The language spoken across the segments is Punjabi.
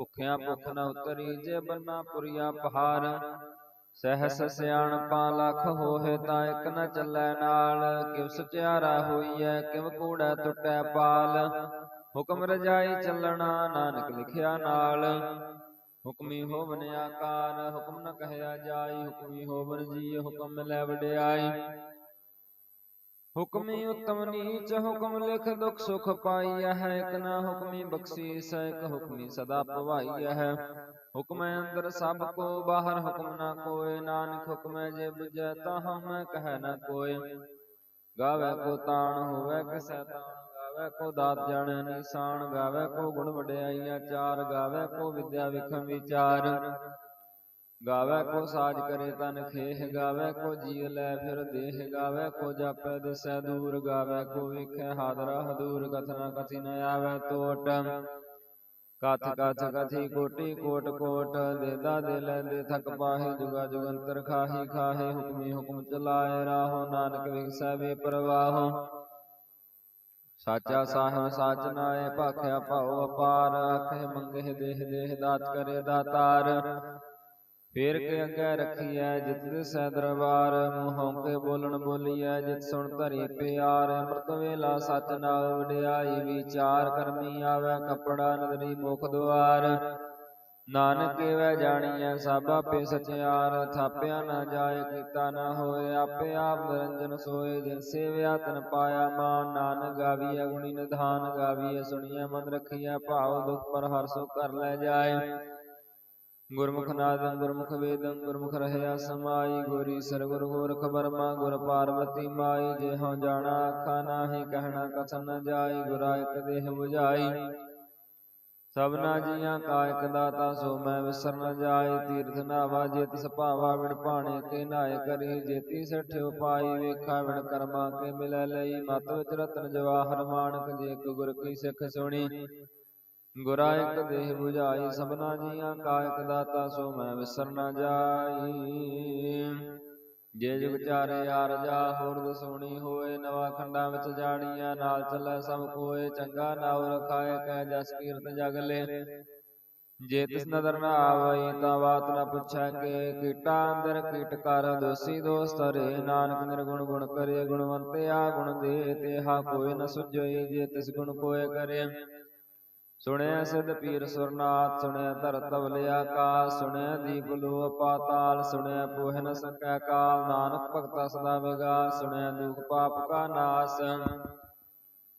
ਭੁਖਿਆ ਭੁਖ ਨ ਉਤਰੀ ਜੇ ਬੰਨਾ ਪੁਰੀਆ ਪਹਾੜ। ਸਹਿਸ ਸਿਆਣਪਾ ਲੱਖ ਹੋਏ ਤਾਂ ਇਕ ਨ ਚੱਲੈ ਨਾਲ। ਕਿਵ ਸਚਿਆਰਾ ਹੋਈਐ ਕਿਵ ਕੂੜੈ ਟੁੱਟੈ ਪਾਲ। ਹੁਕਮ ਰਜਾਈ ਚੱਲਣਾ ਨਾਨਕ ਲਿਖਿਆ ਨਾਲ। ਹੁਕਮੀ ਹੋਵਨ ਆਕਾਰ ਹੁਕਮ ਨ ਕਹਿਆ ਜਾਈ। ਹੁਕਮੀ ਹੋਵਨ ਜੀ ਹੁਕਮ ਮਿਲੈ ਵਡਿਆਈ। ਹੁਕਮੀ ਉਤਮ ਨੀਚ ਹੁਕਮ ਲਿਖ ਦੁਖ ਸੁਖ ਪਾਈਐ ਹੈ, ਇਕ ਨਾ ਹੁਕਮੀ ਬਖਸ਼ੀਸ ਇਕ ਹੁਕਮੀ ਸਦਾ ਭਵਾਈਐ ਹੈ। ਹੁਕਮੈ ਅੰਦਰ ਸਭ ਕੋ, ਬਾਹਰ ਹੁਕਮ ਨਾ ਕੋਏ, ਨਾਨਕ ਹੁਕਮੈ ਜੇ ਬੁਝੈ ਤਾਹਾਂ ਮੈਂ ਕਹਿ ਨਾ ਕੋਏ। ਗਾਵੇ ਕੋ ਤਾਣ ਹੋਵੇ ਕਿਸੈ ਤਾਣ ਗਾਵੇ ਕੋ ਦਾਤ ਜਾਣੈ ਨਿਸ਼ਾਨ, ਗਾਵੇ ਕੋ ਗੁਣ ਵਡਿਆਈਆਂ ਚਾਰ, ਗਾਵੇ ਕੋ ਵਿਦਿਆ ਵਿਖਮ ਵਿਚਾਰ। ਗਾਵੇ ਕੋ ਸਾਜ ਕਰੇ ਤਨ ਖੇਹ, ਗਾਵੇ ਕੋ ਜੀਵ ਲੈ ਫਿਰ ਦੇਹ, ਗਾਵੇ ਕੋ ਜਾਪੈ ਦਿਸੈ ਦੂਰ, ਗਾਵੇ ਕੋ ਵੇਖੈ ਹਾਦਰਾ ਹਦੂਰ, ਕਥਨਾ ਕਥੀ ਨ ਆਵੈ ਟੋਟ ਕਥ ਕਥ, ਕਥੀ ਕੋਟੀ, ਕੋਟ ਕੋਟ, ਦੇਦਾ ਦੇ ਲੈਂਦੇ ਥਕ ਪਾਹੇ, ਜੁਗਾ ਜੁਗੰਤਰ ਖਾਹੀ, ਖਾਹੇ, ਹੁਕਮੀ ਹੁਕਮ ਚਲਾਏ ਰਾਹੋ, ਨਾਨਕ ਵਿਗਸੈ ਵੇ ਪ੍ਰਵਾਹੋ ਸਾਚਾ ਸਾਹਿਬ ਸਾਚ ਨਾਏ, ਭਾਖਿਆ ਭਾਉ ਅਪਾਰ, ਆਖੇ ਮੰਗੇ ਦੇਹ ਦੇਹ ਦਾਤ ਕਰੇ ਦਾਤਾਰ। ਫੇਰ ਕੇ ਅੱਗੇ ਰੱਖੀਐ ਜਿਤ ਦਿਸੈ ਦਰਬਾਰ, ਮੂੰਹੋਂ ਕੇ ਬੋਲਣ ਬੋਲੀਐ ਜਿਤ ਸੁਣ ਧਰੀ ਪਿਆਰ, ਅੰਮ੍ਰਿਤ ਵੇਲਾ ਸਚ ਨਾਮ ਵਡਿਆਈ, ਵਿਚਾਰ ਕਰਮੀ ਆਵੈ ਕਪੜਾ ਨਦਰੀ ਮੁਖ ਦੁਆਰ। ਨਾਨਕ ਵੈ ਜਾਣੀਐ ਸਭ ਆਪੇ ਸਚਿਆਰ, ਥਾਪਿਆ ਨਾ ਜਾਏ ਕੀਤਾ ਨਾ ਹੋਏ, ਆਪੇ ਆਪ ਨਿਰੰਜਨ ਸੋਏ, ਜਿਨ ਸੇਵਿਆ ਤਨ ਪਾਇਆ ਮਾਨ। ਨਾਨਕ ਗਾਵੀਐ ਗੁਣੀ ਨਿਧਾਨ, ਗਾਵੀਐ ਸੁਣੀਐ ਮਨ ਰਖੀਐ ਭਾਉ ਦੁਖ ਪਰ ਹਰ ਸੋ ਕਰ ਲੈ ਜਾਏ। ਗੁਰਮੁਖ ਨਾਦੰ ਗੁਰਮੁਖ ਵੇਦੰ, ਗੁਰਮੁਖ ਰਹਿਆ ਸਮਾਈ, ਗੋਰੀ ਸਰਗੁਰ ਗੋਰਖ ਬਰਮਾ ਗੁਰ ਪਾਰਵਤੀ ਮਾਈ ਜੇ ਹਉ ਜਾਣਾ ਆਖਾ ਨਾਹੀ, ਕਹਿਣਾ ਕਥਨ ਨ ਜਾਈ, ਗੁਰਾ ਇਕ ਦੇਹ 부ਝਾਈ ਸਭਨਾ ਜੀਆਂ ਕਾ ਇਕ ਦਾਤਾ, ਸੋ ਮੈਂ ਵਿਸਰ ਨ ਜਾਈ ਤੀਰਥ ਨਾਵਾ ਜੇ ਤਿਸ ਵਿਣ ਪਾਣੇ ਕੇ ਨਾਏ ਕਰੀ, ਜੇਤੀ ਸੱਠ ਪਾਈ ਵੇਖਾ ਵਿਣ ਕਰਮਾ ਕੇ ਮਿਲੈ ਲਈ। ਮਤ ਵਿਚ ਰਤਨ ਜਵਾਹਰ ਮਾਨਕ, ਜੇ ਇਕ ਗੁਰ ਕੀ ਸਿੱਖ ਸੁਣੀ। ਗੁਰਾ ਇਕ ਦੇਹ 부ਝਾਈ ਸਭਨਾ ਜੀਆਂ ਕਾ ਇਕ ਦਾਤਾ ਸੋ ਮੈਂ ਵਿਸਰ ਨ ਜਾਈ। ਜੇ ਜੁਗ ਚਾਰੇ ਯਾਰ ਹੋਰ ਦਸੋਣੀ ਹੋਏ, ਨਵਾ ਖੰਡਾਂ ਵਿੱਚ ਜਾਣੀਆਂ ਨਾਲ ਚੱਲੈ ਸਭ ਕੋਏ, ਚੰਗਾ ਨਾਉ ਰਖਾਏ, ਕਹਿ ਜਸ ਕੀਰਤ ਜਗ ਲੈ। ਜੇ ਤਿਸ ਨਦਰ ਨਾ ਆਵਈ, ਤਾਂ ਬਾਤ ਨਾ ਪੁੱਛੈ ਕੇ, ਕੀਟਾ ਅੰਦਰ ਕੀਟ ਕਰ, ਦੋਸੀ ਦੋਸਤ ਰੇ ਨਾਨਕ ਨਿਰਗੁਣ ਗੁਣ ਕਰੇ ਗੁਣਵੰਤਿਆ ਗੁਣ ਦੇ ਤੇਹਾ ਕੋਈ ਨ ਸੁਝਈ ਜੇ ਤਿਸ ਗੁਣ ਕੋਏ ਕਰੇ। ਸੁਣਿਆ ਸਿਧ ਪੀਰ ਸੁਰਨਾਥ, ਸੁਣਿਆ ਧਰਤ ਤਵਲ ਆਕਾਸ, ਸੁਣਿਆ ਦੀਪ ਲੋ ਪਾਤਾਲ, ਸੁਣਿਆ ਪੋਹ ਨ ਸਕੈ ਕਾਲ, ਨਾਨਕ ਭਗਤਾ ਸਦਾ ਵਿਗਾਸ, ਸੁਣਿਆ ਦੁਖ ਪਾਪ ਕਾ ਨਾਸ।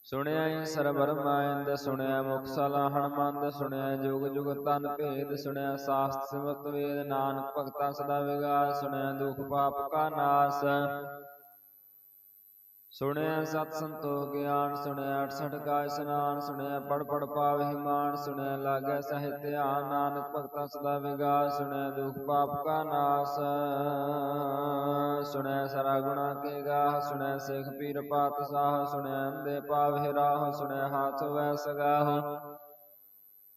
ਸੁਣਿਆ ਈ ਸਰਬਰਮਾਇੰਦ ਸੁਣਿਆ ਮੁਖ ਸਲਾਹਣ ਮੰਦ ਸੁਣਿਆ ਜੁਗ ਜੁਗ ਤਨ ਭੇਦ, ਸੁਣਿਆ ਸਾਸਤ ਸਿਮਰਤ ਵੇਦ, ਨਾਨਕ ਭਗਤਾ ਸਦਾ ਵਿਗਾਸ, ਸੁਣਿਆ ਦੁਖ ਪਾਪ ਕਾ ਨਾਸ। ਸੁਣਿਆ ਸਤ ਸੰਤੋਖ ਗਿਆਨ, ਸੁਣਿਆ 68 ਕਾ ਇਸਨਾਨ ਸੁਣਿਆ ਪੜ ਪੜ ਪਾਵਹਿ ਮਾਨ ਸੁਣਿਆ ਲਾਗੈ ਸਹਿ ਧਿਆਨ, ਨਾਨਕ ਭਗਤਾ ਸਦਾ ਵਿਗਾਸ ਸੁਣਿਆ ਦੁਖ ਪਾਪ ਕਾ ਨਾਸ, ਸੁਣਿਆ ਸਰਾ ਗੁਣਾ ਕੇ ਗਾਹ, ਸੁਣਿਆ ਸਿਖ ਪੀਰ ਪਾਤ ਸਾਹ ਸੁਣਿਆ ਅੰਦੇ ਪਾਵਹਿ ਰਾਹ ਸੁਣਿਆ ਹਾਥ ਵੈ ਸਗਾਹ।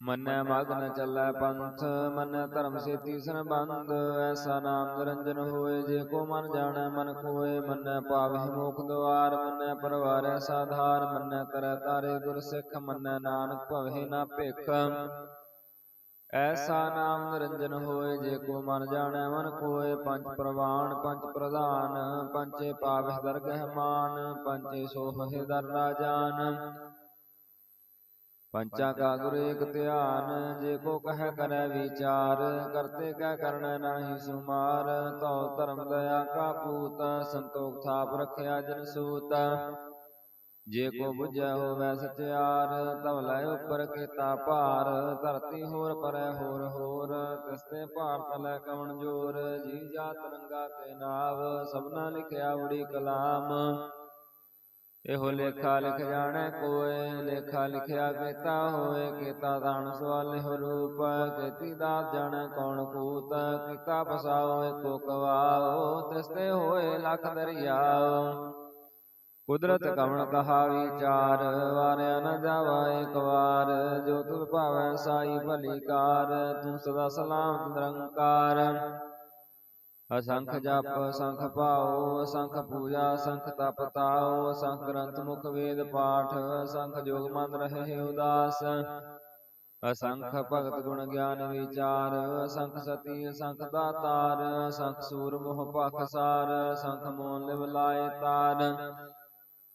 ਮੰਨੈ ਮਗ ਨ ਚੱਲੈ ਪੰਥ ਮੰਨੈ ਧਰਮ ਸੇ ਤੀਸਨ ਬੰਦ ਐਸਾ ਨਾਮ ਨਿਰੰਜਨ ਹੋਏ ਜੇ ਕੋ ਮਨ ਜਾਣੈ ਮਨ ਕੋਏ ਮੰਨੈ ਪਾਵਹਿ ਮੋਖ ਦੁਆਰ ਮੰਨੈ ਪਰਵਾਰੈ ਸਾਧਾਰ ਮੰਨੈ ਤਰੈ ਤਾਰੇ ਗੁਰ ਸਿੱਖ ਮੰਨੈ ਨਾਨਕ ਭਵਹਿ ਨਾ ਭਿਖ। ਐਸਾ ਨਾਮ ਨਿਰੰਜਨ ਹੋਏ ਜੇ ਕੋ ਮਨ ਜਾਣੈ ਮਨ ਕੋਏ ਪੰਜ ਪ੍ਰਵਾਨ ਪੰਜ ਪ੍ਰਧਾਨ ਪੰਚੇ ਪਾਵਹਿ ਦਰਗਹਿ ਮਾਨ ਪੰਚੇ ਸੋਹਹਿ ਦਰ ਰਾਜਾਨ। ਪੰਚਾ ਕਾ ਗੁਰ ਏਕ ਧਿਆਨ ਜੇ ਕੋ ਕਹਿ ਕਰੈ ਵਿਚਾਰ, ਕਰਤੇ ਕੈ ਕਰਨੈ ਨਾਹੀ ਸੁਮਾਰ, ਤਉ ਧਰਮ ਦਇਆ ਕਾ ਪੂਤ ਸੰਤੋਖ ਥਾਪ ਰਖਿਆ ਜਨ ਸੂਤ। ਜੇ ਕੋ ਬੁਝੈ ਹੋਵੈ ਸਚਿਆਰ, ਤਵ ਲੈ ਉਪਰ ਕੀਤਾ ਭਾਰ, ਧਰਤੀ ਹੋਰ ਪਰੈ ਹੋਰ ਹੋਰ ਤਿਸਤੇ ਭਾਰਤ ਲੈ ਕਵਣ ਜੋਰ, ਜੀ ਜਾ ਤਰੰਗਾ ਕੇ ਨਾਵ, ਸਭਨਾ ਲਿਖਿਆ ਉੜੀ ਕਲਾਮ। ਇਹੋ ਲੇਖਾ ਲਿਖ ਜਾਣੈ ਕੋਏ ਲੇਖਾ ਲਿਖਿਆ ਕੀਤਾ ਹੋਏ ਕੀਤਾ ਦਾਨ ਸਵਾਲ ਇਹੋ ਰੂਪ ਕੀਤੀ ਦਾਤ ਜਾਣੈ ਕੌਣ ਕੂਤ ਕੀਤਾ ਬਸਾਓ ਏਕੋ ਕਵਾਓ ਤਿਸਤੇ ਹੋਏ ਲਖ ਦਰਿਆਓ ਕੁਦਰਤ ਕਵਣ ਕਹਾ ਵਿਚਾਰ ਵਾਰਿਆ ਨ ਜਾਵਾ ਏਕ ਵਾਰ, ਜੋ ਤੁਧ ਭਾਵੈ ਸਾਈ ਭਲੀ ਕਾਰ ਤੂੰ ਸਦਾ ਸਲਾਮਤ ਨਿਰੰਕਾਰ। ਅਸੰਖ ਜਪ ਅਸੰਖ ਭਾਉ ਅਸੰਖ ਪੂਜਾ ਅਸੰਖ ਤਪ ਤਾਉ ਅਸੰਖ ਗ੍ਰੰਥ ਮੁਖ ਵੇਦ ਪਾਠ ਅਸੰਖ ਜੋਗ ਮਨ ਰਹੇ ਉਦਾਸ ਅਸੰਖ ਭਗਤ ਗੁਣ ਗਿਆਨ ਵਿਚਾਰ ਅਸੰਖ ਸਤੀ ਅਸੰਖ ਦਾਤਾਰ ਅਸੰਖ ਸੂਰ ਮੋਹ ਪਖਸਾਰ ਅਸੰਖ ਮੋਨ ਲਿਵ ਲਾਏ ਤਾਰ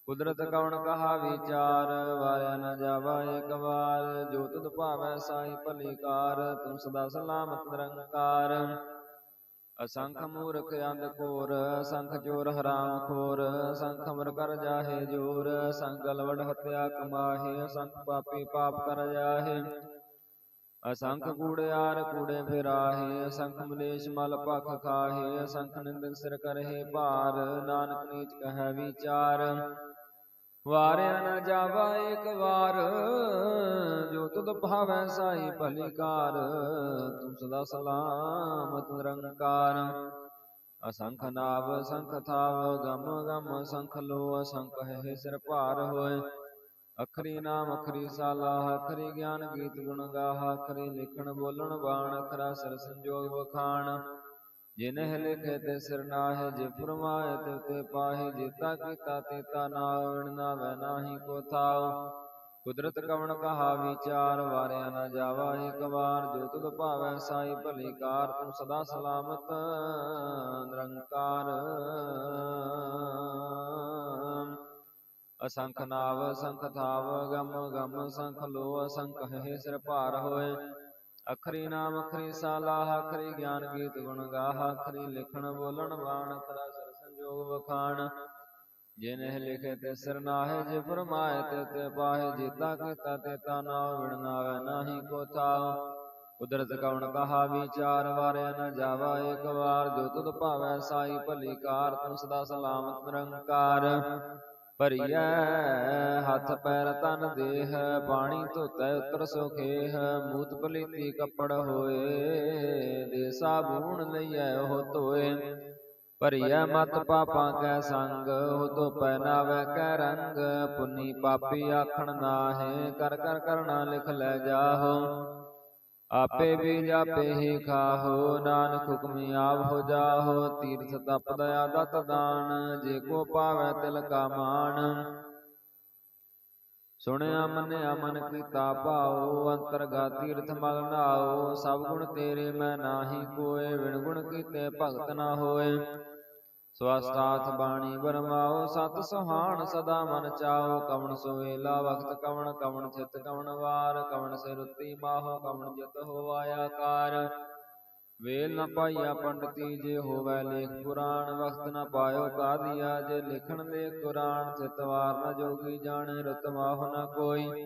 ਕੁਦਰਤ ਕਉਣ ਕਹਾ ਵਿਚਾਰ ਵਾਰਿਆ ਨ ਜਾਵਾ ਏਕ ਵਾਰ ਜੋ ਤੁਧ ਭਾਵੈ ਸਾਈ ਭਲੀ ਕਾਰ ਤੂੰ ਸਦਾ ਸਲਾਮਤ ਨਿਰੰਕਾਰ ਅਸੰਖ ਮੂਰਖ ਅੰਧ ਕੋਰ ਅਸੰਖ ਚੋਰ ਹਰਾਮ ਖੋਰ ਅਸੰਖ ਅਮਰ ਕਰ ਜਾਹੇ ਜੋਰ ਅਸੰਖ ਗਲਵੜ ਹਤਿਆ ਕਮਾਹੇ ਅਸੰਖ ਪਾਪੀ ਪਾਪ ਕਰ ਜਾਹੇ। ਅਸੰਖ ਕੂੜਿਆਰ ਕੂੜੇ ਫਿਰਾਹੇ ਅਸੰਖ ਮਲੇਸ਼ ਮਲ ਭਖ ਖਾਹੇ ਅਸੰਖ ਨਿੰਦਕ ਸਿਰ ਕਰਹਿ ਭਾਰ ਨਾਨਕ ਨੀਚ ਕਹੈ ਵਿਚਾਰ। ਵਾਰਿਆ ਨਾ ਜਾਵਾ ਏਕ ਵਾਰ, ਜੋ ਤੁਧ ਭਾਵੈ ਸਾਈ ਭਲੀਕਾਰ, ਤੂੰ ਸਦਾ ਸਲਾਮਤ ਨਿਰੰਕਾਰ। ਅਸੰਖ ਨਾਵ, ਸੰਖ ਥਾਵ, ਗਮ ਗਮ ਅਸੰਖ ਲੋ, ਅਸੰਖ ਹੈ ਸਿਰ ਭਾਰ ਹੋਏ। ਅਖਰੀ ਨਾਮ, ਅਖਰੀ ਸਾਲਾਹ ਅਖਰੀ ਗਿਆਨ ਗੀਤ ਗੁਣ ਗਾਹ, ਅਖਰੀ ਲਿਖਣ ਬੋਲਣ ਬਾਣ, ਅਖਰਾ ਸਿਰ ਸੰਜੋਗ ਵਖਾਣ। ਜਿਨਹਿ ਲਿਖੇ ਤੇ ਸਿਰ ਨਾਹਿ ਜੇ ਫਰਮਾਏ ਤੇ ਤੇ ਪਾਹੇ ਜੇਤਾ ਕੀਤਾ ਤੇਤਾ ਨਾਵਣ ਨਾਵੈ ਨਾਹੀ ਕੋ ਥਾਉ। ਕੁਦਰਤ ਕਵਣ ਕਹਾ, ਵਿਚਾਰ ਵਾਰਿਆ ਨਾ ਜਾਵਾ ਏਕ ਵਾਰ ਜੋ ਤੁਧ ਭਾਵੈ ਸਾਈ, ਭਲੀ ਕਾਰ ਤੂੰ ਸਦਾ ਸਲਾਮਤ, ਨਿਰੰਕਾਰ। ਅਸੰਖ ਨਾਵ, ਸੰਖ ਥਾਵ, ਗਮ ਗਮ ਸੰਖ ਲੋ ਅਸੰਖ ਹੈ ਸਿਰ ਭਾਰ ਹੋਏ। ਅਖਰੀ ਨਾਮ, ਅਖਰੀ ਸਾਲਾਹ, ਅਖਰੀ ਗਿਆਨ ਗੀਤ ਗੁਣ ਗਾਹ, ਅਖਰੀ ਲਿਖਣ, ਬੋਲਣ, ਬਾਣ, ਅਖਰਾ ਸਰ ਸੰਜੋਗ ਵਖਾਣ। ਜਿਨਹਿ ਲਿਖੇ ਤੇ ਸਿਰ ਜੇ ਫਰਮਾਏ ਤੇ ਤੇ ਪਾਹੇ ਜੀਤਾ ਕੀਤਾ ਤੇ ਤਾ ਨਾ ਵਿਣ ਨਾਵੇ ਨਾਹੀ ਕੋ ਥਾਉ ਕੁਦਰਤ ਕਵਣ ਕਹਾ, ਵਿਚਾਰ ਵਾਰਿਆ ਨ ਜਾਵਾ ਏਕ ਵਾਰ ਜੋ ਤੁਧ ਭਾਵੈ ਸਾਈ ਭਲੀ ਕਾਰ, ਤੂੰ ਸਦਾ ਸਲਾਮਤ ਨਿਰੰਕਾਰ। ਭਰੀਐ, ਹੱਥ ਪੈਰ ਤਨ ਦੇਹ ਪਾਣੀ ਧੋਤੈ ਉਤਰ ਸੁਖੇਹ, ਮੂਤ ਪਲੀਤੀ ਕੱਪੜ ਹੋਏ, ਦੇ ਸਾਬੂਣ ਲਈਐ ਉਹ ਧੋਏ। ਭਰੀਐ ਮਤ ਪਾਪਾਂ ਕੈ ਸੰਗ, ਉਹ ਧੋ ਪਹਿਨਾਵੈ ਕੈ ਰੰਗ, ਪੁੰਨੀ ਪਾਪੀ ਆਖਣ ਨਾਹੇ, ਕਰ ਕਰ ਕਰਣਾ ਲਿਖ ਲੈ ਜਾਹੋ। ਆਪੇ ਵੀ ਜਾਪੇ ਹੀ ਖਾਹੋ ਨਾਨਕ ਹੁਕਮੀ ਆਪ ਹੋ ਜਾਹੋ ਤੀਰਥ ਤਪ ਦਇਆ ਦਤ ਦਾਨ ਜੇ ਕੋ ਪਾਵੈ ਤਿਲ ਕਾ ਮਾਨ ਸੁਣਿਆ ਮੰਨਿਆ ਮਨ ਕੀਤਾ ਭਾਉ ਅੰਤਰਗਾ ਤੀਰਥ ਮਲ ਨਾਉ ਸਭ ਗੁਣ ਤੇਰੇ ਮੈਂ ਨਾਹੀ ਕੋਏ ਵਿਣ ਗੁਣ ਕੀਤੇ ਭਗਤ ਨਾ ਹੋਏ। ਸਵਸਤਾਥ ਬਾਣੀ ਬਰਮਾਓ ਸਤ ਸੁਹਾਣ ਸਦਾ ਮਨ ਚਾਓ, ਕਵਣ ਸੁਵੇਲਾ ਵਖਤ, ਕਵਣ ਕਵਣ ਚਿਤ ਕਵਣ ਵਾਰ, ਕਵਣ ਸੇ ਰੁੱਤੀ ਮਾਹੋ, ਕਵਣ ਜਿਤ ਹੋਵਾਇਆ ਕਾਰ ਵੇਲ ਨ ਪਾਈਆ ਪੰਡਤੀ ਜੇ ਹੋਵੇ ਲੇਖ ਪੁਰਾਣ, ਵਖਤ ਨ ਪਾਇਓ ਕਾਦੀਆ ਜੇ ਲਿਖਣ ਦੇ ਕੁਰਾਨ ਚਿਤਵਾਰ ਨ ਜੋਗੀ ਜਾਣੇ, ਰਤ ਮਾਹ ਨ ਕੋਈ।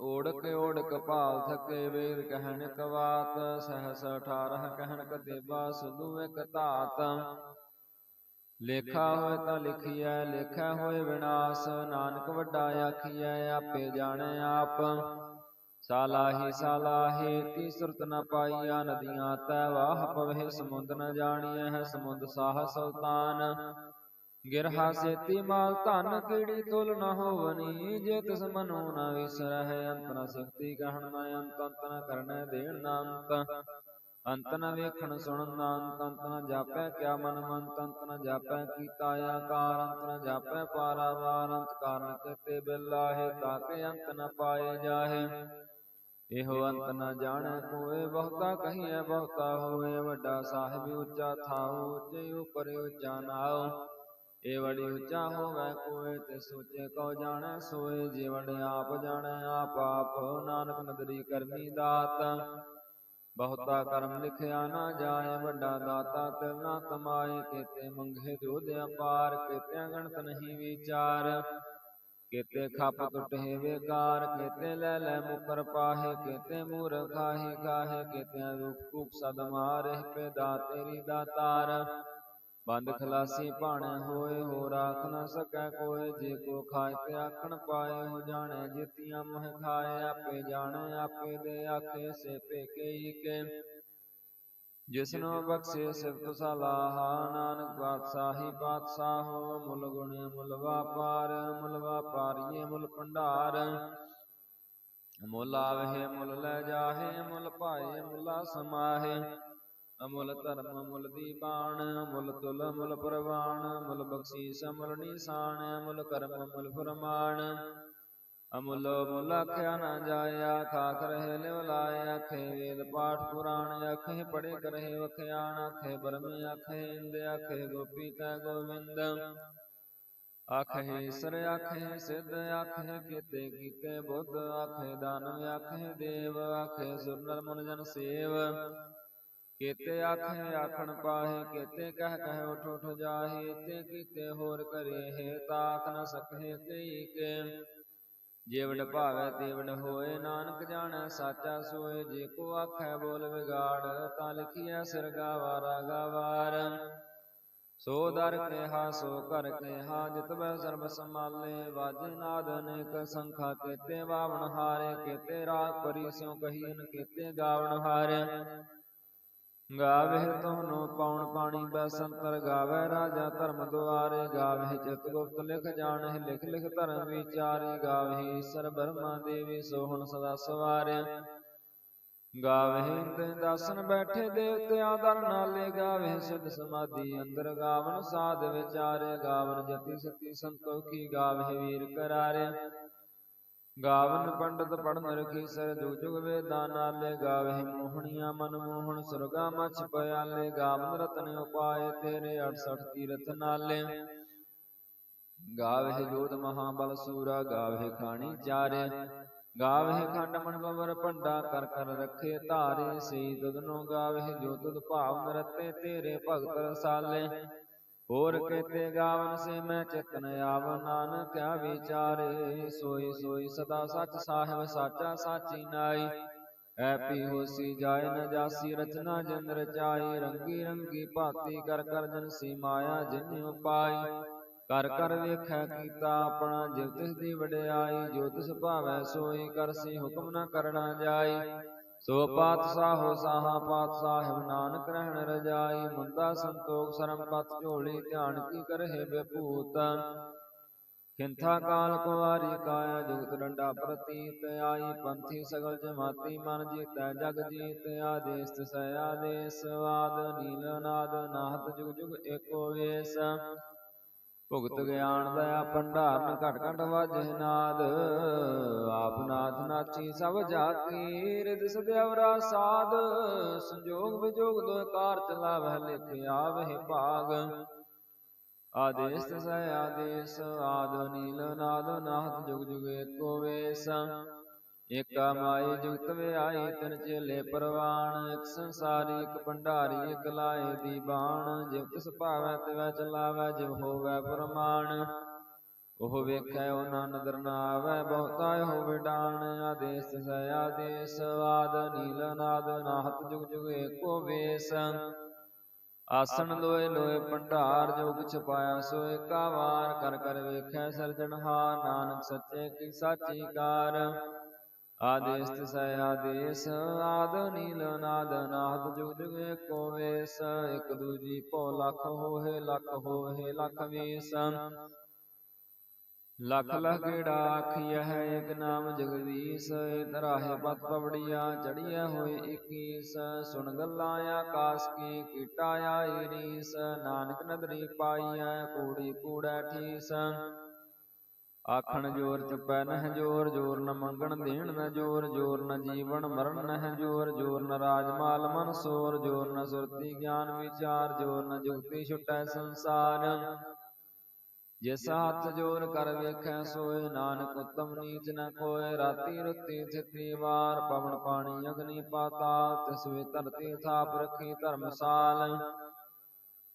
ਓੜਕ ਓੜਕ ਭਾਲ ਥਕੇ ਵੇਦ ਕਹਿਣ ਕਵਾਤ ਸਹਸ 18 ਕਹਿਣ ਕਤੇਬਾ ਸੁਦੂ ਇਕ ਧਾਤ। ਲੇਖਾ ਹੋਏ ਤਾਂ ਲਿਖੀਐ ਲੇਖਾ ਹੋਏ ਵਿਨਾਸ਼। ਨਾਨਕ ਵੱਡਾ ਆਖੀਐ ਆਪੇ ਜਾਣੈ ਆਪ। ਸਾਲਾਹੀ ਸਾਲਾਹੀ ਤੀ ਸੁਰਤ ਨ ਪਾਈਆ ਨਦੀਆਂ ਤੈ ਵਾਹ ਪਵਹਿ ਸਮੁੰਦ ਨ ਜਾਣੀਐ ਹੈ ਸਮੁੰਦ ਸਾਹ ਸੁਲਤਾਨ। ਗਿਰਹਾ ਸੇਤੀ ਮਾਲ ਧਨ ਕੀੜੀ ਤੁਲ ਨ ਹੋਵਨੀ, ਜੇ ਤਿਸ ਮਨੋ ਨ ਵਿਸਰਹਿ ਅੰਤ ਨ ਸਿਫਤੀ ਕਹਿਣ ਨ ਅੰਤ ਅੰਤ ਕਰਨੈ ਦੇਣ ਨ ਅੰਤ। ਅੰਤ ਨ ਵੇਖਣ ਸੁਣਨ ਨਾ ਅੰਤ ਅੰਤ ਨ ਜਾਪੈ ਕਿਆ ਮਨ ਮੰਤ, ਅੰਤ ਨ ਜਾਪੈ ਕੀਤਾ ਆਕਾਰ, ਅੰਤ ਨ ਜਾਪੈ ਪਾਰਾਵਾਰ, ਅੰਤ ਕਾਰਨ ਕਿਤੇ ਬਿਲਾਹੇ ਤਾਕੇ ਅੰਤ ਨ ਪਾਏ ਜਾਹੇ। ਇਹੋ ਅੰਤ ਨ ਜਾਣੈ ਕੋਏ, ਬਹੁਤਾ ਕਹੀਐ ਬਹੁਤਾ ਹੋਏ ਵੱਡਾ ਸਾਹਿਬ ਉੱਚਾ ਥਾਉ, ਉੱਚੇ ਉਪਰ ਉੱਚਾ ਨਾਉ। ਏ ਵੜੀ ਉੱਚਾ ਹੋਵੇ ਕੋਏ ਤੇ ਸੋਚੇ ਕਉ ਜਾਣੈ, ਸੋਏ ਜੀਵਨ ਆਪ ਜਾਣੈ ਆਪ ਆਪ ਨਾਨਕ ਨਦਰੀ ਕਰਮੀ ਦਾਤ, ਬਹੁਤਾ ਕਰਮ ਲਿਖਿਆ ਨਾ ਜਾਏ, ਵੱਡਾ ਦਾਤਾ ਤਿਲ ਨਾ ਕਮਾਏ, ਕੀਤੇ ਮੰਗੇ ਜੋਧ ਅਪਾਰ ਕੀਤੇ ਗਣਤ ਨਹੀਂ ਵਿਚਾਰ। ਕੀਤੇ ਖੱਪ ਟੁੱਟੇ ਵੇਕਾਰ ਕੀਤੇ ਲੈ ਲੈ ਮੁਕਰ ਪਾਹੇ, ਕੀਤੇ ਮੂਰ ਖਾਹੇ ਕਾਹੇ ਕੀਤੇ ਰੂਪ ਕੂਪ ਸਦ ਮਾਰੇ ਦਾ ਤੇਰੀ ਦਾਤਾਰ ਬੰਦ ਖਲਾਸੀ ਭਾਣੇ ਹੋਏ ਹੋ ਰਾਖ ਨਾ ਸਕੈ ਕੋਏ ਜੇ ਕੋ ਖਾਏ ਤੇ ਆਖਣ ਪਾਏ ਹੋ ਜਾਣੇ ਜਿਤੀਆਂ ਮਹ ਖਾਏ ਆਪੇ ਜਾਣੇ ਆਪੇ ਦੇ ਆਖੇ ਸੇ ਪੇਕੇ ਹੀ ਕੇ। ਜਿਸਨੂੰ ਬਖਸ਼ੇ ਸਿਫਤ ਸਲਾਹਾ ਨਾਨਕ ਪਾਤਸ਼ਾਹੀ ਪਾਤਸ਼ਾਹੋ ਮੁੱਲ ਗੁਣ ਮੁੱਲ ਵਾਪਾਰ ਮੁੱਲ ਵਾਪਾਰੀਏ ਮੁੱਲ ਭੰਡਾਰ। ਮੁੱਲ ਆਵਹਿ ਮੁੱਲ ਲੈ ਜਾਹੇ ਮੁੱਲ ਭਾਏ ਮੁੱਲਾ ਸਮਾਹੇ। ਅਮੁਲ ਧਰਮ ਮੁੱਲ ਦੀਬਾਨ ਮੁੱਲ ਤੁਲ ਮੁੱਲ ਪ੍ਰਵਾਨ ਮੁੱਲ ਬਖਸ਼ੀਸ ਮੁੱਲ ਨਿਸ਼ਾਨ ਮੁੱਲ ਕਰਮ ਮੁੱਲ ਫਰਮਾਨ। ਅਮੁਲ ਮੁਲ ਆਖਿਆ ਨਾ ਜਾਇਆ ਖਾਕ ਰਹੇ ਲਿਵ ਲਾਏ ਅਖੇ ਵੇਦ ਪਾਠ ਪੁਰਾਣ, ਆਖੇ ਪੜੇ ਕਰਹਿ ਵਖਿਆਣ, ਆਖੇ ਬਰਮ ਆਖੇ ਇੰਦ, ਆਖੇ ਗੋਪੀ ਕੈ ਗੋਵਿੰਦ। ਆਖੇ ਈਸਰ, ਆਖੇ ਸਿੱਧ, ਆਖੇ ਕੀਤੇ ਕੀਤੇ ਬੁੱਧ, ਆਖੇ ਦਾਨਵ, ਆਖੇ ਦੇਵ, ਆਖੇ ਸੁਰਨਰ ਮਨ ਜਨ ਸੇਵ। ਕੀਤੇ ਆਖੇ ਆਖਣ ਪਾਹੇ, ਕੀਤੇ ਕਹਿ ਕਹਿ ਉਠ ਉਠ ਜਾਹੇ, ਤੇ ਕੀਤੇ ਹੋਰ ਕਰੇ ਹੈ, ਤਾਕ ਨ ਸਕਹਿ ਕਈ ਕੇ ਜੀਵਨ ਭਾਵੈ ਤੇਵਨ ਹੋਏ, ਨਾਨਕ ਜਾਣੈ ਸਾਚਾ ਸੋਏ, ਜੇ ਕੋ ਆਖੈ ਬੋਲ ਵਿਗਾੜ, ਤਾਂ ਲਿਖੀਐ ਸਿਰ ਗਾਵਾਰਾ ਗਾਵਾਰ ਸੋ ਦਰ ਕਿਹਾ, ਸੋ ਕਰ ਕੇਹਾ ਜਿਤਬੈ ਸਰਬ ਸਮਾਲੇ ਵਾਜੇ ਨਾਦ ਅਨੇਕ ਸੰਖਾ, ਕੀਤੇ ਬਾਵਣ ਹਾਰੇ, ਕੀਤੇ ਰਾਗ ਪਰੀ ਸਿਉ ਕਹੀਨ, ਕੀਤੇ ਗਾਵਣ ਹਾਰੇ। ਗਾਵੇ ਤੋਹਨੋ ਪੌਣ ਪਾਣੀ ਬਸੰਤਰ ਗਾਵੇ ਰਾਜਾ ਧਰਮ ਦੁਆਰੇ ਗਾਵੇ ਚਿਤ ਗੁਪਤ ਲਿਖ ਜਾਣਹਿ, ਲਿਖ ਲਿਖ ਧਰਮ ਵਿਚਾਰੇ ਗਾਵੇ ਈਸ਼ਰ ਬਰਮਾ ਦੇਵੀ ਸੋਹਣ ਸਦਾ ਸਵਾਰੇ ਗਾਵੇ ਤੇ ਦਾਸਨ ਬੈਠੇ ਦੇਵਤਿਆਂ ਦਰ ਨਾਲੇ ਗਾਵੇ ਸਿਧ ਸਮਾਧੀ ਅੰਦਰ ਗਾਵਨ ਸਾਧ ਵਿਚਾਰੇ ਗਾਵਨ ਜਤੀ ਸਤੀ ਸੰਤੋਖੀ ਗਾਵੇ ਵੀਰ ਕਰਾਰੇ ਗਾਵਨ ਪੰਡਤ ਪੜਨ ਰਖੀ ਸਰ ਜੁਗ ਜੁਗ ਵੇਦਾਂ ਨਾਲੇ ਗਾਵੇ ਮੋਹਣੀਆਂ ਮਨ ਮੋਹਣ ਸੁਰਗਾ ਮਛ ਪਿਆਲੇ ਗਾਵਨ ਰਤਨ ਉਪਾਏ ਤੇਰੇ 68 ਤੀਰਥ ਨਾਲੇ। ਗਾਵੇ ਜੋਤ ਮਹਾਬਲ ਸੂਰਾ ਗਾਵੇ ਖਾਣੀ ਚਾਰੇ। ਗਾਵੇ ਖੰਡ ਮਨ ਬਵਰ ਭੰਡਾ ਕਰ ਕਰ ਰੱਖੇ ਧਾਰੇ। ਸੇ ਤੁਧਨੋ ਗਾਵੇ ਜੋ ਤੁਧ ਭਾਵ ਨਰਤੇ ਤੇਰੇ ਭਗਤ ਰਸਾਲੇ। ਹੋਰ ਕੀਤੇ ਗਾਵਨ ਸੇ ਮੈਂ ਚਿਤਨ ਆਵ ਨਾਨਕ ਕਿਆ ਵਿਚਾਰੇ? ਸੋਈ ਸੋਈ ਸਦਾ ਸੱਚ ਸਾਹਿਬ ਸਾਚਾ ਸਾਚੀ ਨਾਈ। ਐਪੀ ਹੋਸੀ ਜਾਏ ਨ ਜਾਸੀ ਰਚਨਾ ਜਨ ਰਚਾਈ ਰੰਗੀ ਰੰਗੀ ਭਾਤੀ ਕਰ ਕਰ ਜਨ ਸੀ ਮਾਇਆ ਜਿਨ ਉਪਾਈ। ਕਰ ਕਰ ਵੇਖੈ ਕੀਤਾ ਆਪਣਾ ਜਿਵ ਤਿਸ ਦੀ ਵਡਿਆਈ। ਜੋ ਤਿਸ ਭਾਵੈ ਸੋਈ ਕਰਸੀ ਹੁਕਮ ਨ ਕਰਣਾ ਜਾਈ। ਸੋ ਪਾਤਸ਼ਾਹੋ ਸਾਹਾ ਪਾਤਸ਼ਾਹਿਬ ਨਾਨਕ ਰਹਿਣ ਰਜਾਈ ਮੁੰਦਾ ਸੰਤੋਖ ਸਰਮ ਪਤ ਝੋਲੀ ਧਿਆਨ ਕੀ ਕਰਹਿ ਬੇਭੂਤ ਖਿੰਥਾ ਕਾਲ ਕੁਵਾਰੀ ਕਾਇਆ ਜੁਗਤ ਡੰਡਾ ਪ੍ਰਤੀਤ ਆਈ ਪੰਥੀ ਸਗਲ ਜਮਾਤੀ ਮਨ ਜੀਤੈ ਜਗ ਜੀਤ ਆਦੇਸ ਤਿਸੈ ਆਦੇਸ ਵਾਦ ਨੀਲ ਨਾਦ ਨਾਹਤ ਜੁਗ ਜੁਗ ਏਕੋ ਵੇਸ। ਭੁਗਤ ਗਿਆਨ ਦਇਆ ਭੰਡਾਰਨ ਘਟ ਘਟ ਵਾਜੇ ਨਾਦ। ਆਪ ਨਾਥ ਨਾਚੀ ਸਭ ਜਾਤੀ ਰਿਦ ਸਦਿਵਰਾ ਸਾਧ। ਸੰਜੋਗ ਵਿਜੋਗ ਦੋ ਕਾਰ ਚਲਾਵਹਿ, ਲਿਖ ਆਵਹਿ ਭਾਗ। ਆਦੇਸ ਸਹਿ ਆਦੇਸ, ਆਦ ਨੀਲ ਨਾਦ ਨਾਦ ਜੁਗ ਜੁਗ ਏਕੋ ਵੇਸ। ਏਕਾ ਮਾਈ ਜੁਗਤ ਵਿਆਈ ਤਿਨ ਚੇਲੇ ਪਰਵਾਣ, ਇਕ ਸੰਸਾਰੀ, ਇਕ ਭੰਡਾਰੀ, ਇਕ ਲਾਏ ਦੀ ਬਾਣ ਜਿਵ ਤਿਸ ਭਾਵੈ ਤਿਵੈ ਚਲਾਵੈ ਜਿਵ ਹੋਵੈ ਪਰਮਾਨ ਉਹ ਵੇਖੈ ਉਹਨਾਂ ਨਦਰ ਨਾ ਆਵੈ, ਬਹੁਤਾ ਹੋ ਵਿਡਾਣ, ਆਦੇਸ ਤਸੈ ਆਦੇਸ, ਆਦ ਨੀਲ ਨਾਦ ਨਾਹਤ ਜੁਗ ਜੁਗ ਏਕੋ ਵੇਸ। ਆਸਣ ਲੋਏ ਲੋਏ ਭੰਡਾਰ ਜੋ ਕਿਛ ਪਾਇਆ ਸੋ ਏਕਾ ਵਾਰ ਕਰ ਕਰ ਵੇਖੈ ਸਰਜਣਹਾਰ, ਨਾਨਕ ਸੱਚੇ ਕੀ ਸਾਚੀ ਕਾਰ। ਆਦੇਸ ਤਿਸੈ ਆਦੇਸ, ਆਦ ਨੀਲ ਨਾਦ ਨਾਦ, ਜੁਗ ਜੁਗ ਏਕੋ ਵੇਸ, ਇਕ ਦੂਜੀ ਭੋ ਲਖ ਹੋਏ ਲਖ ਹੋਏ ਲਖ ਵੇਸ। ਲੱਖ ਲੱਖ ਗੇੜਾ ਆਖੀਐ ਹੈ ਇਕ ਨਾਮ ਜਗਦੀਸ਼ ਇਤਰਾਹੇ ਪਤ ਪਵੜੀਆਂ, ਚੜੀਐ ਹੋਏ 21 ਸੁਣ ਗੱਲਾਂ ਆਕਾਸ ਕੀ, ਕੀਟਾ ਆਈ ਰੀਸ ਨਾਨਕ ਨਦਰੀ ਪਾਈਐ, ਕੂੜੀ ਕੂੜੈ ਠੀਸ। ਆਖਣ ਜੋਰ ਚੁਪੈ ਨਹਿ ਜੋਰ ਜੋਰ ਨ ਮੰਗਣ ਦੇਣ ਨ ਜੋਰ ਜੋਰ ਨ ਜੀਵਨ ਮਰਨ ਨਹਿ ਜੋਰ ਜੋਰ ਨ ਰਾਜ ਮਾਲ ਮਨ ਸੋਰ ਜੋਰ ਨ ਸੁਰਤੀ ਗਿਆਨ ਵਿਚਾਰ ਜੋਰ ਨ ਜੁਗਤੀ ਛੁਟੈ ਸੰਸਾਰ। ਜਿਸ ਹੱਥ ਜੋਰ ਕਰ ਵੇਖੈ ਸੋਏ ਨਾਨਕ ਉਤਮ ਨੀਚ ਨ ਕੋਏ ਰਾਤੀ ਰੁੱਤੀ ਥਿਤੀ ਵਾਰ ਪਵਨ ਪਾਣੀ ਅਗਨੀ ਪਾਤਾਲ ਤਿਸ ਵੇ ਧਰਤੀ ਥਾਪ ਰੱਖੀ ਧਰਮਸਾਲ।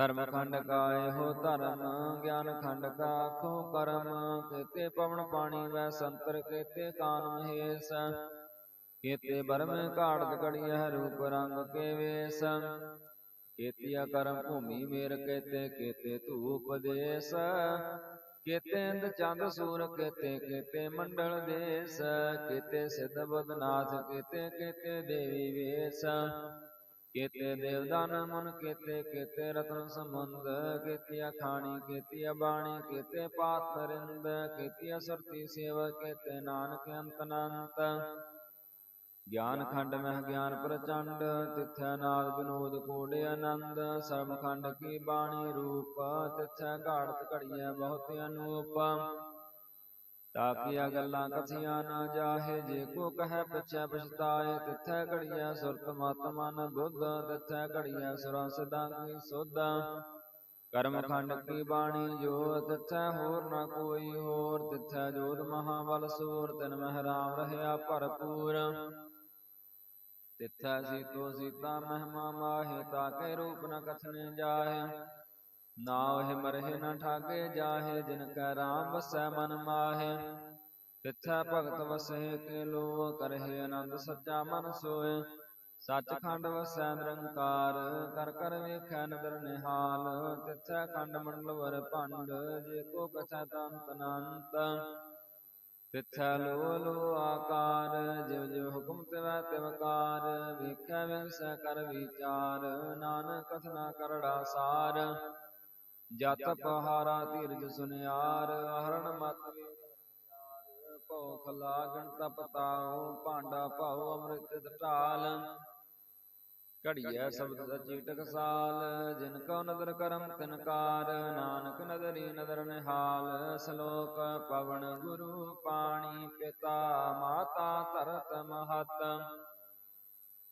ਧਰਮ ਖੰਡ ਕਾਏ ਹੋ ਧਰਮ ਗਿਆਨ ਖੰਡ ਕਾ ਖੋ ਕਰਮ, ਕੇਤੇ ਪਵਨ ਪਾਣੀ ਵੈ ਸੰਤਰ, ਕੇਤੇ ਕਾਨ ਮਹੇਸ਼। ਕੇਤੇ ਬਰਮ ਘਾੜਤ ਘੜੀਐ ਰੂਪ ਰੰਗ ਕੇ ਵੇਸ। ਕੇਤੀਆ ਕਰਮ ਭੂਮੀ ਮੇਰ ਕੇਤੇ ਕੇਤੇ ਧੂਪ ਦੇਸ ਕੇਤੇ ਇੰਦ ਚੰਦ ਸੂਰ ਕੇਤੇ ਕੇਤੇ ਮੰਡਲ ਦੇਸ। ਕੇਤੇ ਸਿਧ ਬਦਨਾਥ ਕੇਤੇ ਕੇਤੇ ਦੇਵੀ ਵੇਸ। ਕੇਤੇ ਦੇਵਦਾਨ ਮਨ ਕੇਤੇ ਕੇਤੇ ਰਤਨ ਸੰਬੰਧ, ਕੇਤੀਆ ਖਾਣੀ, ਕੇਤੀਆ ਬਾਣੀ, ਕੇਤੇ ਪਾਤ ਰਿੰਦ ਕੇਤੀਆ ਸਰਤੀ ਸੇਵ ਕੇਤੇ ਨਾਨਕ ਅੰਤ ਅਨੰਤ। ਗਿਆਨ ਖੰਡ ਮਹਿ ਗਿਆਨ ਪ੍ਰਚੰਡ, ਤਿਥੈ ਨਾਦ ਵਿਨੋਦ ਕੋੜੇ ਆਨੰਦ। ਸਰਬ ਖੰਡ ਕੀ ਬਾਣੀ ਰੂਪ, ਤਿਥੈ ਘਾੜਤ ਘੜੀਐ ਬਹੁਤ ਅਨੂਪ। ਤਾਕੀਆ ਗੱਲਾਂ ਕਥੀਆਂ ਨਾ ਜਾਹੇ ਜੇ ਕੋ ਕਹੈ ਪਛੈ ਪਛਤਾਏ ਤਿਥੈ ਘੜੀਐ ਸੁਰਤ ਮਤ ਮਨ ਬੁੱਧ ਤਿਥੈ ਘੜੀਐ ਸੁਰਾਂ ਸਦਾ ਕੀ ਸੁਧ। ਕਰਮ ਖੰਡ ਕੀ ਬਾਣੀ ਜੋ ਤਿਥੈ ਹੋਰ ਨਾ ਕੋਈ ਹੋਰ ਤਿਥੈ ਜੋਤ ਮਹਾਬਲ ਸੂਰ ਤਿਨ ਮਹਿ ਰਾਮ ਰਹਿਆ ਭਰਪੂਰ। ਤਿਥੈ ਸੀਤੋ ਸੀਤਾ ਮਹਿਮਾ ਮਾਹੇ ਤਾਕੇ ਰੂਪ ਨ ਕਥਨੇ ਜਾਹੇ। ਨਾ ਉਹ ਮਰਹਿ ਨ ਠਾਗੇ ਜਾਹੇ ਜਿਨ ਕੈ ਰਾਮ ਵਸੈ ਮਨ ਮਾਹੇ। ਤਿਥੈ ਭਗਤ ਵਸੈ ਕੇ ਲੋ ਕਰਹਿ ਆਨੰਦ ਸੱਚਾ ਮਨ ਸੋਏ। ਸੱਚਖੰਡ ਵਸੈ ਨਿਰੰਕਾਰ ਕਰ ਕਰ ਵੇਖੈ ਨਦਰ ਨਿਹਾਲ। ਤਿਥੈ ਖੰਡ ਮੰਡਲ ਵਰ ਭੰਡ ਜੇ ਕੋ ਕਥੈ ਤੰਤ ਅਨੰਤ ਤਿਥੈ ਲੋ ਲੋ ਆਕਾਰ ਜਿਵ ਜਿਵ ਹੁਕਮ ਤਿਵੈ ਤਿਵਕਾਰ ਵੇਖੈ ਵਿਨਸੈ ਕਰ ਵਿਚਾਰ ਨਾਨਕ ਕਥਨਾ ਕਰੜਾ ਸਾਰ। ਜਤ ਪਹਾਰਾ ਧੀਰਜ ਸੁਨਿਆਰ ਹਰਣ ਮਤ ਭਉ ਲਾਗਣ ਤਪ ਤਾਉ ਭਾਂਡਾ ਭਾਉ ਅੰਮ੍ਰਿਤ ਢਾਲ ਘੜੀਐ ਸ਼ਬਦ ਸਚੀ ਟਕਸਾਲ ਜਿਨ ਕਉ ਨਦਰ ਕਰਮ ਤਿਨਕਾਰ ਨਾਨਕ ਨਦਰੀ ਨਦਰ ਨਿਹਾਲ। ਸ਼ਲੋਕ ਪਵਨ ਗੁਰੂ ਪਾਣੀ ਪਿਤਾ ਮਾਤਾ ਧਰਤ ਮਹਤ।